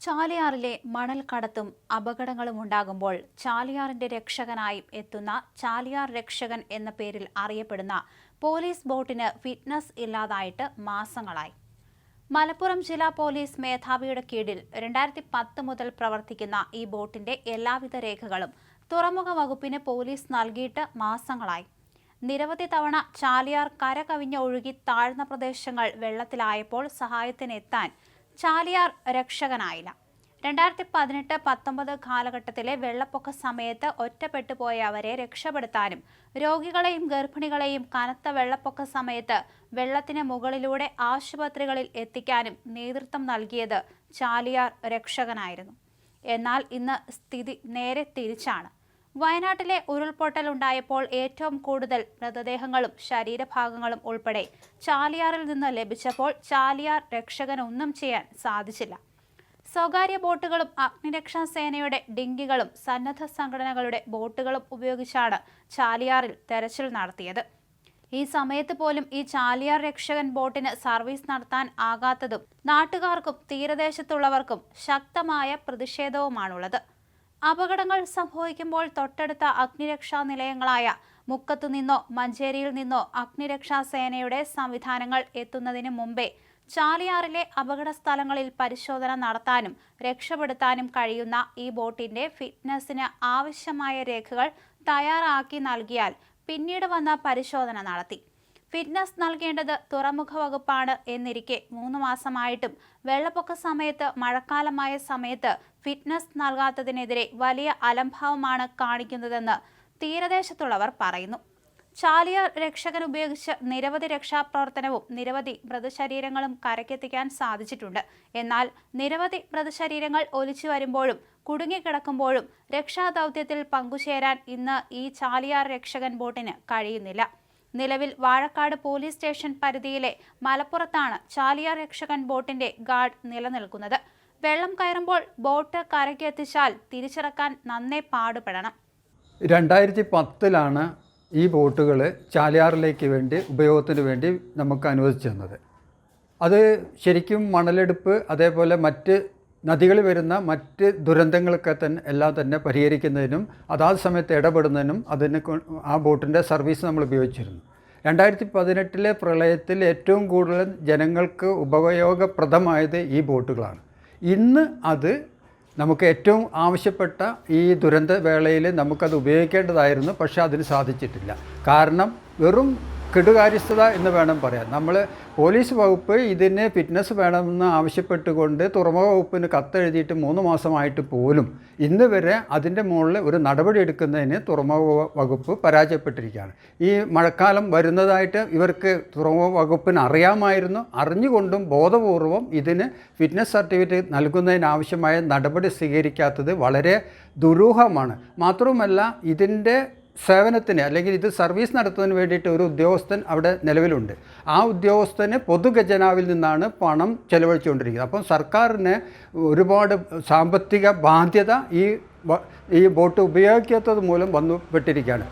ചാലിയാറിലെ മണൽ കടത്തും അപകടങ്ങളും ഉണ്ടാകുമ്പോൾ ചാലിയാറിന്റെ രക്ഷകനായി എത്തുന്ന ചാലിയാർ രക്ഷകൻ എന്ന പേരിൽ അറിയപ്പെടുന്ന പോലീസ് ബോട്ടിന് ഫിറ്റ്നസ് ഇല്ലാതായിട്ട് മാസങ്ങളായി. മലപ്പുറം ജില്ലാ പോലീസ് മേധാവിയുടെ കീഴിൽ രണ്ടായിരത്തി പത്ത് മുതൽ പ്രവർത്തിക്കുന്ന ഈ ബോട്ടിന്റെ എല്ലാവിധ രേഖകളും തുറമുഖ വകുപ്പിന് പോലീസ് നൽകിയിട്ട് മാസങ്ങളായി. നിരവധി തവണ ചാലിയാർ കരകവിഞ്ഞ ഒഴുകി താഴ്ന്ന പ്രദേശങ്ങൾ വെള്ളത്തിലായപ്പോൾ സഹായത്തിനെത്താൻ ചാലിയാർ രക്ഷകനായില്ല. രണ്ടായിരത്തി പതിനെട്ട് പത്തൊമ്പത് കാലഘട്ടത്തിലെ വെള്ളപ്പൊക്ക സമയത്ത് ഒറ്റപ്പെട്ടു പോയ അവരെ രക്ഷപ്പെടുത്താനും രോഗികളെയും ഗർഭിണികളെയും കനത്ത വെള്ളപ്പൊക്ക സമയത്ത് വെള്ളത്തിന് മുകളിലൂടെ ആശുപത്രികളിൽ എത്തിക്കാനും നേതൃത്വം നൽകിയത് ചാലിയാർ രക്ഷകനായിരുന്നു. എന്നാൽ ഇന്ന് സ്ഥിതി നേരെ തിരിച്ചാണ്. വയനാട്ടിലെ ഉരുൾപൊട്ടൽ ഉണ്ടായപ്പോൾ ഏറ്റവും കൂടുതൽ മൃതദേഹങ്ങളും ശരീരഭാഗങ്ങളും ഉൾപ്പെടെ ചാലിയാറിൽ നിന്ന് ലഭിച്ചപ്പോൾ ചാലിയാർ രക്ഷകനൊന്നും ചെയ്യാൻ സാധിച്ചില്ല. സ്വകാര്യ ബോട്ടുകളും അഗ്നിരക്ഷാ സേനയുടെ ഡിങ്കികളും സന്നദ്ധ സംഘടനകളുടെ ബോട്ടുകളും ഉപയോഗിച്ചാണ് ചാലിയാറിൽ തെരച്ചിൽ നടത്തിയത്. ഈ സമയത്ത് പോലും ഈ ചാലിയാർ രക്ഷകൻ ബോട്ടിന് സർവീസ് നടത്താൻ ആകാത്തതും നാട്ടുകാർക്കും തീരദേശത്തുള്ളവർക്കും ശക്തമായ പ്രതിഷേധവുമാണുള്ളത്. അപകടങ്ങൾ സംഭവിക്കുമ്പോൾ തൊട്ടടുത്ത അഗ്നിരക്ഷാ നിലയങ്ങളായ മുക്കത്തു നിന്നോ മഞ്ചേരിയിൽ നിന്നോ അഗ്നിരക്ഷാ സേനയുടെ സംവിധാനങ്ങൾ എത്തുന്നതിന് മുമ്പേ ചാലിയാറിലെ അപകട സ്ഥലങ്ങളിൽ പരിശോധന നടത്താനും രക്ഷപ്പെടുത്താനും കഴിയുന്ന ഈ ബോട്ടിന്റെ ഫിറ്റ്നസിന് ആവശ്യമായ രേഖകൾ തയ്യാറാക്കി നൽകിയാൽ പിന്നീട് വന്ന പരിശോധന നടത്തി. ഫിറ്റ്നസ് നൽകേണ്ടത് തുറമുഖ വകുപ്പാണ് എന്നിരിക്കെ മൂന്ന് മാസമായിട്ടും വെള്ളപ്പൊക്ക സമയത്ത് മഴക്കാലമായ സമയത്ത് ഫിറ്റ്നസ് നൽകാത്തതിനെതിരെ വലിയ അലംഭാവമാണ് കാണിക്കുന്നതെന്ന് തീരദേശത്തുള്ളവർ പറയുന്നു. ചാലിയാർ രക്ഷകൻ ഉപയോഗിച്ച് നിരവധി രക്ഷാപ്രവർത്തനവും നിരവധി മൃതശരീരങ്ങളും കരക്കെത്തിക്കാൻ സാധിച്ചിട്ടുണ്ട്. എന്നാൽ നിരവധി മൃതശരീരങ്ങൾ ഒലിച്ചു വരുമ്പോഴും കുടുങ്ങിക്കിടക്കുമ്പോഴും രക്ഷാദൗത്യത്തിൽ പങ്കുചേരാൻ ഇന്ന് ഈ ചാലിയാർ രക്ഷകൻ ബോട്ടിന് കഴിയുന്നില്ല. നിലവിൽ വാഴക്കാട് പോലീസ് സ്റ്റേഷൻ പരിധിയിലെ മലപ്പുറത്താണ് ചാലിയ രക്ഷകൻ ബോട്ടിന്റെ ഗാർഡ് നിലനിൽക്കുന്നത്. വെള്ളം കയറുമ്പോൾ ബോട്ട് കരയ്ക്ക് എത്തിച്ചാൽ തിരിച്ചിറക്കാൻ നന്നേ പാടുപെടണം. രണ്ടായിരത്തി പത്തിലാണ് ഈ ബോട്ടുകൾ ചാലിയാറിലേക്ക് വേണ്ടി ഉപയോഗത്തിന് വേണ്ടി നമുക്ക് അനുവദിച്ചു തന്നത്. അത് ശരിക്കും മണലെടുപ്പ് അതേപോലെ മറ്റ് നദികളിൽ വരുന്ന മറ്റ് ദുരന്തങ്ങളൊക്കെ തന്നെ എല്ലാം തന്നെ പരിഹരിക്കുന്നതിനും അതാത് സമയത്ത് ഇടപെടുന്നതിനും അതിന് ആ ബോട്ടിന്റെ സർവീസ് നമ്മൾ ഉപയോഗിച്ചിരുന്നു. രണ്ടായിരത്തി പതിനെട്ടിലെ പ്രളയത്തിൽ ഏറ്റവും കൂടുതൽ ജനങ്ങൾക്ക് ഉപയോഗപ്രദമായത് ഈ ബോട്ടുകളാണ്. ഇന്ന് അത് നമുക്ക് ഏറ്റവും ആവശ്യപ്പെട്ട ഈ ദുരന്ത വേളയിൽ നമുക്കത് ഉപയോഗിക്കേണ്ടതായിരുന്നു പക്ഷേ അതിന് സാധിച്ചിട്ടില്ല. കാരണം വെറും കെടുകാര്യസ്ഥത എന്ന് വേണം പറയാൻ. നമ്മൾ പോലീസ് വകുപ്പ് ഇതിന് ഫിറ്റ്നസ് വേണമെന്ന് ആവശ്യപ്പെട്ടുകൊണ്ട് തുറമുഖ വകുപ്പിന് കത്തെഴുതിയിട്ട് മൂന്ന് മാസമായിട്ട് പോലും ഇന്ന് വരെ അതിന്റെ മുകളിൽ ഒരു നടപടി എടുക്കുന്നതിന് തുറമുഖ വകുപ്പ് പരാജയപ്പെട്ടിരിക്കുകയാണ്. ഈ മഴക്കാലം വരുന്നതായിട്ട് ഇവർക്ക് തുറമുഖ വകുപ്പിന് അറിയാമായിരുന്നു. അറിഞ്ഞുകൊണ്ടും ബോധപൂർവം ഇതിന് ഫിറ്റ്നസ് സർട്ടിഫിക്കറ്റ് നൽകുന്നതിനാവശ്യമായ നടപടി സ്വീകരിക്കാത്തത് വളരെ ദുരൂഹമാണ്. മാത്രവുമല്ല ഇതിന്റെ സേവനത്തിന് അല്ലെങ്കിൽ ഇത് സർവീസ് നടത്തുന്നതിന് വേണ്ടിയിട്ട് ഒരു ഉദ്യോഗസ്ഥൻ അവിടെ നിലവിലുണ്ട്. ആ ഉദ്യോഗസ്ഥന് പൊതുഖജനാവിൽ നിന്നാണ് പണം ചെലവഴിച്ചുകൊണ്ടിരിക്കുന്നത്. അപ്പം സർക്കാരിന് ഒരുപാട് സാമ്പത്തിക ബാധ്യത ഈ ഈ ബോട്ട് ഉപയോഗിക്കാത്തത് മൂലം വന്നുപെട്ടിരിക്കുകയാണ്.